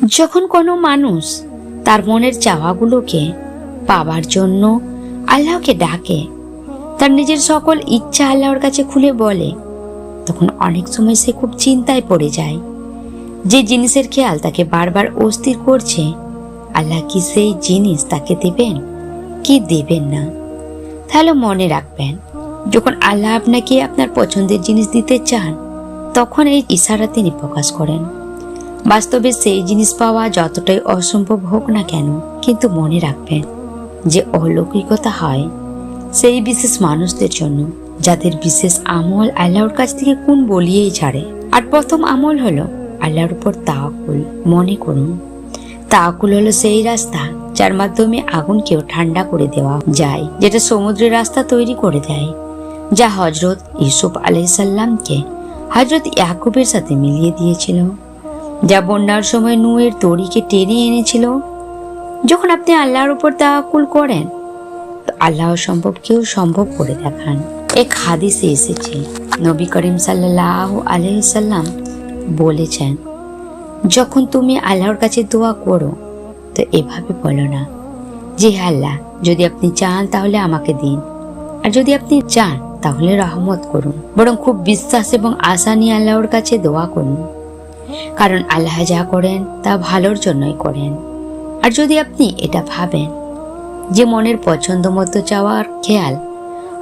যখন কোনো মানুষ তার মনের চাওয়াগুলোকে পাবার জন্য আল্লাহকে ডাকে, তার নিজের সকল ইচ্ছা আল্লাহর কাছে খুলে বলে, তখন অনেক সময় সে খুব চিন্তায় পড়ে যায়। যে জিনিসের খেয়াল তাকে বারবার অস্থির করছে, আল্লাহ কি সেই জিনিস তাকে দেবেন, কি দেবেন না? তাহলে মনে রাখবেন, যখন আল্লাহ আপনাকে আপনার পছন্দের জিনিস দিতে চান, তখন এই ইশারা তিনি প্রকাশ করেন। বাস্তবে সেই জিনিস পাওয়া যতটাই অসম্ভব হোক না কেন, কিন্তু মনে রাখবেন যে অলৌকিকতা হয় সেই বিশেষ মানুষদের জন্য, যাদের বিশেষ আমল আল্লাহর কাছ থেকে কোন বলিয়েই ছাড়ে। আর প্রথম আমল হলো আল্লাহর উপর তাওয়াক্কুল, মনে করুন। তাওয়াক্কুল হলো সেই রাস্তা যার মাধ্যমে আগুনকেও ঠান্ডা করে দেওয়া যায়, যেটা সমুদ্রের রাস্তা তৈরি করে দেয়, যা হজরত ইউসুফ আলাইসাল্লামকে হজরত ইয়াকুবের সাথে মিলিয়ে দিয়েছিল। যা বন্যার সময় নুয়ের দড়িকে টেনে এনেছিল। যখন আপনি আল্লাহর উপর তাওয়াক্কুল করেন আল্লাহ সম্ভবকেও সম্ভব করে দেখান। এক হাদিসে এসেছে, নবী করিম সাল্লাহ আলহিসাল্লাম বলেছেন, যখন তুমি আল্লাহর কাছে দোয়া করো, তো এভাবে বলো না, যে আল্লাহ, যদি আপনি চান তাহলে আমাকে দিন, আর যদি আপনি চান তাহলে রহমত করুন, বরং খুব বিশ্বাস এবং আশা নিয়ে আল্লাহর কাছে দোয়া করুন। কারণ আল্লাহ যা করেন, তা ভালোর জন্যই করেন। আর যদি আপনি এটা ভাবেন, যে মনের পছন্দ মতো চাওয়ার খেয়াল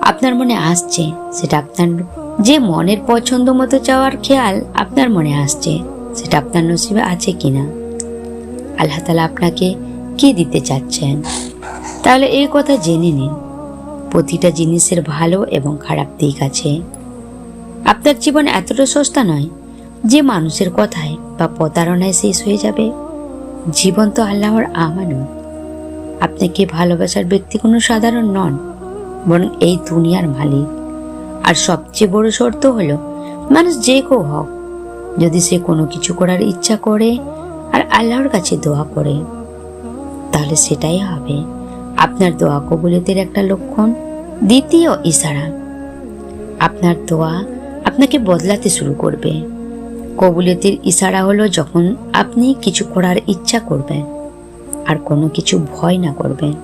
আপনার মনে আসছে, সেটা আপনার যে মনের পছন্দ মতো চাওয়ার খেয়াল আপনার মনে আসছে, সেটা আপনার নসিবে আছে কিনা? আল্লাহ তালা আপনাকে কি দিতে চাচ্ছেন? তাহলে এই কথা জেনে নিন। প্রতিটা জিনিসের ভালো এবং খারাপ দিক আছে। আপনার জীবন এতটা সস্তা নয় যে মানুষের কথায় বা প্রতারণায় শেষ হয়ে যাবে, জীবন তো আল্লাহর আমানত আপনাকে ভালোবাসার ব্যক্তি কোনো সাধারণ নন, বরং এই দুনিয়ার মালিক। আর সবচেয়ে বড় শর্ত হলো, মানুষ যে কেউ হোক, যদি সে কোনো কিছু করার ইচ্ছা করে আর আল্লাহর কাছে দোয়া করে, তাহলে সেটাই হবে আপনার দোয়া কবুলিয়তের একটা লক্ষণ। দ্বিতীয় ইশারা, আপনার দোয়া আপনাকে বদলাতে শুরু করবে। কবুলিয়তের ইশারা হলো যখন আপনি কিছু করার ইচ্ছা করবেন, আর কোনো কিছু ভয় না করবেন।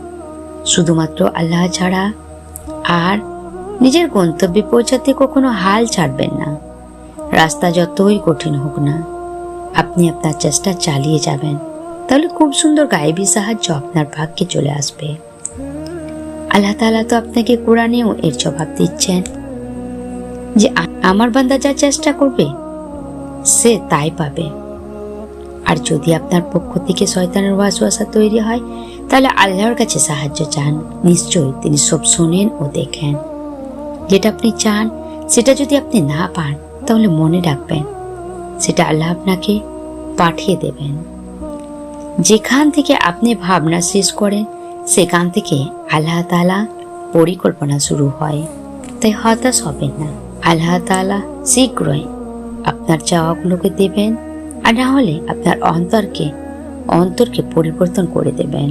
শুধুমাত্র আল্লাহ ছাড়া আর নিজের গন্তব্যে পৌঁছাতে কখনো হাল ছাড়বেন না। রাস্তা যতই কঠিন হোক না, আপনি আপনার চেষ্টা চালিয়ে যাবেন। তাহলে খুব সুন্দর গায়েবী সাহায্য আপনার ভাগ্যে চলে আসবে। আল্লাহ তাআলা তো আপনাকে কোরআনেও এর জবাব দিচ্ছেন যে, আমার বান্দা যা চেষ্টা করবে সে তাই পাবে। আর যদি আপনার পক্ষ থেকে শয়তানের ওয়াসওয়াসা তৈরি হয়, তাহলে আল্লাহর কাছে সাহায্য চান। নিশ্চয়ই তিনি সব শোনেন ও দেখেন। যেটা আপনি চান, সেটা যদি আপনি না পান, তাহলে মনে রাখবেন, সেটা আল্লাহ আপনাকে পাঠিয়ে দেবেন। যেখান থেকে আপনি ভাবনা শেষ করেন, সেখান থেকে আল্লাহ তাআলা পরিকল্পনা শুরু হয়। তাই হতাশ হবেন না। আল্লাহ তাআলা শীঘ্রই আপনার চাওয়াগুলোকে দেবেন আর না হলে আপনার অন্তরকে অন্তরকে পরিবর্তন করে দেবেন।